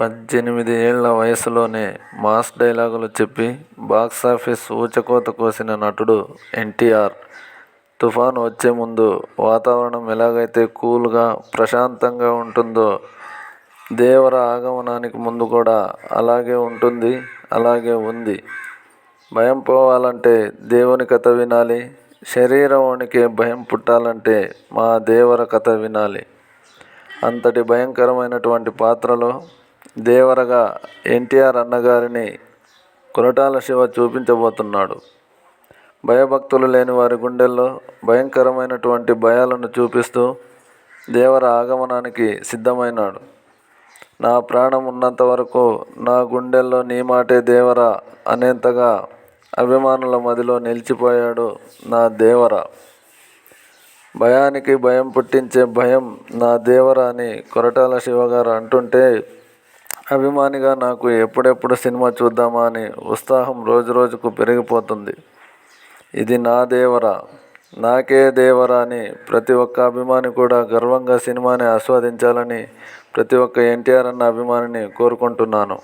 పద్దెనిమిది ఏళ్ళ వయసులోనే మాస్ డైలాగులు చెప్పి బాక్సాఫీస్ ఊచకోత కోసిన నటుడు ఎన్టీఆర్. తుఫాను వచ్చే ముందు వాతావరణం ఎలాగైతే కూల్గా, ప్రశాంతంగా ఉంటుందో దేవర ఆగమనానికి ముందు కూడా అలాగే ఉంటుంది. అలాగే ఉంది. భయం పోవాలంటే దేవుని కథ వినాలి. శరీరం వణికే భయం పుట్టాలంటే మా దేవర కథ వినాలి. అంతటి భయంకరమైనటువంటి పాత్రలో దేవరగా ఎన్టీఆర్ అన్నగారిని కొరటాల శివ చూపించబోతున్నాడు. భయభక్తులు లేని వారి గుండెల్లో భయంకరమైనటువంటి భయాలను చూపిస్తూ దేవర ఆగమనానికి సిద్ధమైనాడు. నా ప్రాణం ఉన్నంత వరకు నా గుండెల్లో నీ మాటే దేవరా అనేంతగా అభిమానుల మదిలో నిలిచిపోయాడు నా దేవర. భయానికి భయం పుట్టించే భయం నా దేవర అని కొరటాల శివగారు అంటుంటే అభిమానిగా నాకు ఎప్పుడెప్పుడు సినిమా చూద్దామా అని ఉత్సాహం రోజు రోజుకు పెరిగిపోతుంది. ఇది నా దేవరా నాకే దేవరా అని ప్రతి ఒక్క అభిమాని కూడా గర్వంగా సినిమాని ఆస్వాదించాలని ప్రతి ఒక్క ఎన్టీఆర్ అన్న అభిమానిని కోరుకుంటున్నాను.